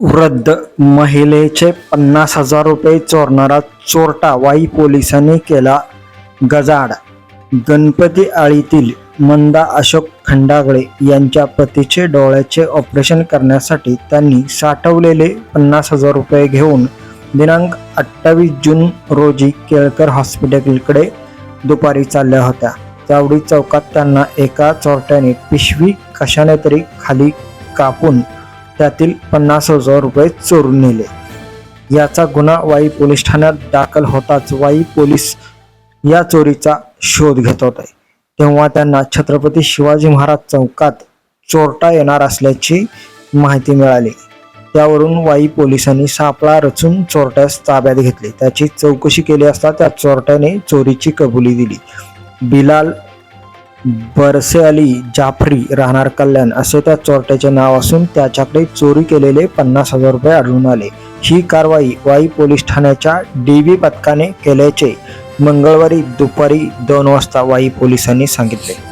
वृद्ध महिलेचे पन्नास हजार रुपये चोरणारा चोरटा वाई पोलिसांनी केला गजाड गणपती आळीतील मंदा अशोक खंडागळे यांच्या पतीचे डोळ्याचे ऑपरेशन करण्यासाठी त्यांनी साठवलेले पन्नास हजार रुपये घेऊन दिनांक अठ्ठावीस जून रोजी केळकर हॉस्पिटलकडे दुपारी चालल्या होत्या. त्यावेळी चौकात त्यांना एका चोरट्याने पिशवी कशाने तरी खाली कापून त्यातील पन्नास हजार रुपये चोरून नेले. याचा गुन्हा वाई पोलीस ठाण्यात दाखल होताच वाई पोलीस या चोरीचा शोध घेत होते. तेव्हा त्यांना छत्रपती शिवाजी महाराज चौकात चोरटा येणार असल्याची माहिती मिळाली. त्यावरून वाई पोलिसांनी सापळा रचून चोरट्यास ताब्यात घेतले. त्याची चौकशी केली असता त्या चोरट्याने चोरीची कबुली दिली. बिलाल बरसे अली जाफरी राहणार कल्याण असे त्या चोरट्याचे नाव असून त्याच्याकडे चोरी केलेले पन्नास हजार रुपये आढळून आले. ही कारवाई वाई पोलीस ठाण्याच्या डीबी पथकाने केल्याचे मंगळवारी दुपारी दोन वाजता वाई पोलिसांनी सांगितले.